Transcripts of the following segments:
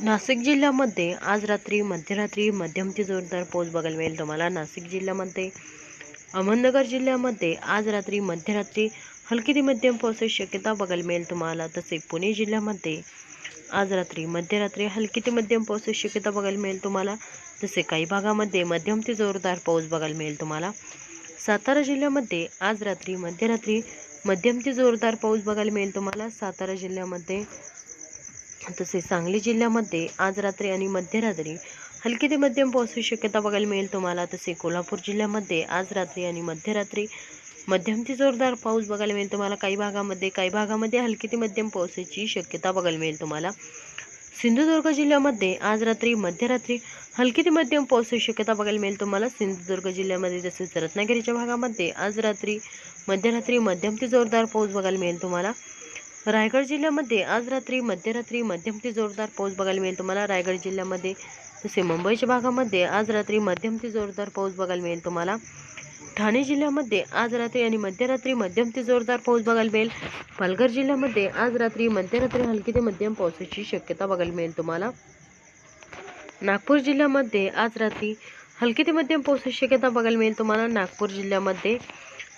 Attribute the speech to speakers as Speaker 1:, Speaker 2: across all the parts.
Speaker 1: नाशिक जिल्ह्यामध्ये आज रात्री मध्यरात्री मध्यम ते जोरदार पाऊस बघायला मिळेल तुम्हाला. नाशिक जिल्ह्यामध्ये अहमदनगर जिल्ह्यामध्ये आज रात्री मध्यरात्री हलकी ते मध्यम पावसाची शक्यता बघायला मिळेल तुम्हाला. तसे पुणे जिल्ह्यामध्ये आज रात्री मध्यरात्री हलकी ते मध्यम पावसाची शक्यता बघायला मिळेल तुम्हाला. तसे काही भागामध्ये मध्यम ते जोरदार पाऊस बघायला मिळेल तुम्हाला. सातारा जिल्ह्यामध्ये आज रात्री मध्यरात्री मध्यम ते जोरदार पाऊस बघायला मिळेल तुम्हाला. सातारा जिल्ह्यामध्ये तसेच सांगली जिल्ह्यामध्ये आज रात्री आणि मध्यरात्री हलकी ते मध्यम पावसाची शक्यता बघायला मिळेल तुम्हाला. तसे कोल्हापूर जिल्ह्यामध्ये आज रात्री आणि मध्यरात्री मध्यम ते जोरदार पाऊस बघायला मिळेल तुम्हाला. काही भागामध्ये काही भागामध्ये हलकी ते मध्यम पावसाची शक्यता बघायला मिळेल तुम्हाला. सिंधुदुर्ग जिल्ह्यामध्ये आज रात्री मध्यरात्री हलकी ते मध्यम पावसाची शक्यता बघायला मिळेल तुम्हाला. सिंधुदुर्ग जिल्ह्यामध्ये तसेच रत्नागिरीच्या भागामध्ये आज रात्री मध्यरात्री मध्यम ते जोरदार पाऊस बघायला मिळेल तुम्हाला. रायगड जिल्ह्यामध्ये आज रात्री मध्यरात्री मध्यम ते जोरदार पाऊस बघायला मिळेल तुम्हाला. रायगड जिल्ह्यामध्ये तसे मुंबईच्या भागामध्ये आज रात्री मध्यम ते जोरदार पाऊस बघायला मिळेल तुम्हाला. ठाणे जिल्ह्यामध्ये आज रात्री आणि मध्यरात्री मध्यम ते जोरदार पाऊस बघायला मिळेल. पालघर जिल्ह्यामध्ये आज रात्री मध्यरात्री हलकी ते मध्यम पावसाची शक्यता बघायला मिळेल तुम्हाला. नागपूर जिल्ह्यामध्ये आज रात्री हलकी ते मध्यम पावसाची शक्यता बघायला मिळेल तुम्हाला. नागपूर जिल्ह्यामध्ये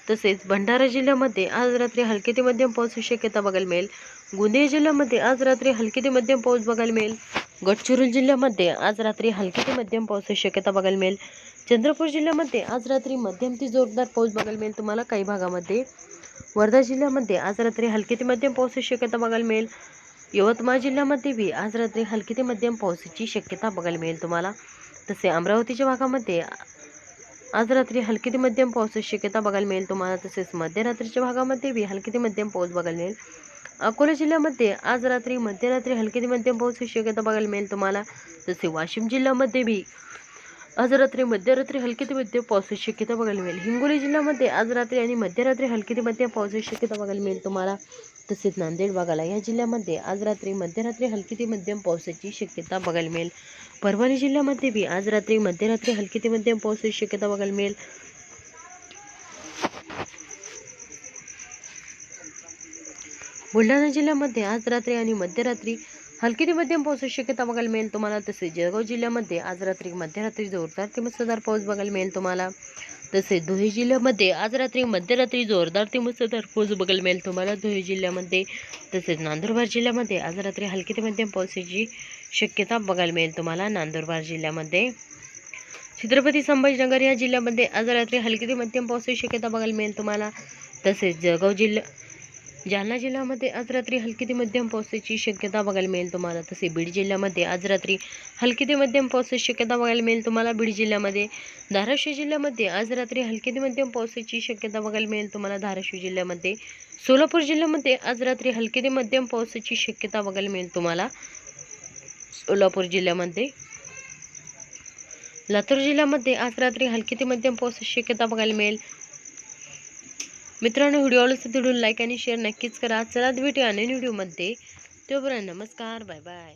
Speaker 1: तसेच भंडारा जिल्ह्यामध्ये आज रात्री हलके ते मध्यम पावसाची शक्यता बघायला मिळेल. गोंदिया जिल्ह्यामध्ये आज रात्री हलके ते मध्यम पाऊस बघायला मिळेल. गडचिरोली जिल्ह्यामध्ये आज रात्री हलके ते मध्यम पावसाची शक्यता बघायला मिळेल. चंद्रपूर जिल्ह्यामध्ये आज रात्री मध्यम ते जोरदार पाऊस बघायला मिळेल. तुम्हाला काही भागामध्ये वर्धा जिल्ह्यामध्ये आज रात्री हलके ते मध्यम पावसाची शक्यता बघायला मिळेल. यवतमाळ जिल्ह्यामध्ये बी आज रात्री हलके ते मध्यम पावसाची शक्यता बघायला मिळेल तुम्हाला. तसे अमरावतीच्या भागामध्ये आज रात्री हलकी ते मध्यम पावसाची शक्यता बघायला मिळेल तुम्हाला तसेच मध्यरात्रीच्या भागामध्ये बी हलकी ते मध्यम पाऊस बघायला मिळेल. अकोला जिल्ह्यामध्ये आज रात्री मध्यरात्री हलकी ते मध्यम पावसाची शक्यता बघायला मिळेल तुम्हाला. तसे वाशिम जिल्ह्यामध्ये बी आज रात्री मध्यरात्री हलकी ते मध्यम पावसाची शक्यता बघायला मिळेल. हिंगोली जिल्ह्यामध्ये आज रात्री आणि मध्यरात्री हलकी ते मध्यम पावसाची शक्यता बघायला मिळेल तुम्हाला. तसेच नांदेड भागाला या जिल्ह्यामध्ये आज रात्री मध्यरात्री हलकी ते मध्यम पावसाची शक्यता बघायला मिळेल. परभणी जिल्ह्यामध्ये बी आज रात्री मध्यरात्री हलकी ते मध्यम पावसाची शक्यता बघायला मिळेल. बुलढाणा जिल्ह्यामध्ये आज रात्री आणि मध्यरात्री हलकी ते मध्यम पावसाची शक्यता बघायला मिळेल तुम्हाला तसेच जळगाव जिल्ह्यामध्ये आज रात्री मध्यरात्री जोरदार ते मुसळधार पाऊस बघायला मिळेल तुम्हाला. तसेच धुळे जिल्ह्यामध्ये आज रात्री मध्यरात्री जोरदार ते मुसळधार पाऊस बघायला मिळेल तुम्हाला. धुळे जिल्ह्यामध्ये तसेच नांदुरबार जिल्ह्यामध्ये आज रात्री हलकी ते मध्यम पावसाची शक्यता बघायला मिळेल तुम्हाला. नांदुरबार जिल्ह्यामध्ये छत्रपती संभाजीनगर या जिल्ह्यामध्ये आज रात्री हलकी ते मध्यम पावसाची शक्यता बघायला मिळेल तुम्हाला. तसेच जळगाव जिल्हा जालना जिल्ह्यामध्ये आज रात्री हलकी ते मध्यम पावसाची शक्यता बघायला मिळेल तुम्हाला. तसे बीड जिल्ह्यामध्ये आज रात्री हलकी ते मध्यम पावसाची शक्यता बघायला मिळेल तुम्हाला. बीड जिल्ह्यामध्ये धाराशिव जिल्ह्यामध्ये आज रात्री हलकी ते मध्यम पावसाची शक्यता बघायला मिळेल तुम्हाला. धाराशिव जिल्ह्यामध्ये सोलापूर जिल्ह्यामध्ये आज रात्री हलकी ते मध्यम पावसाची शक्यता बघायला मिळेल तुम्हाला. सोलापूर जिल्ह्यामध्ये लातूर जिल्ह्यामध्ये आज रात्री हलकी ते मध्यम पावसाची शक्यता बघायला मिळेल. मित्रांनो व्हिडिओ आवडला तर लाईक आणि शेअर नक्कीच करा. चला भेटूया आणि व्हिडिओमध्ये. तोपर्यंत नमस्कार बाय बाय.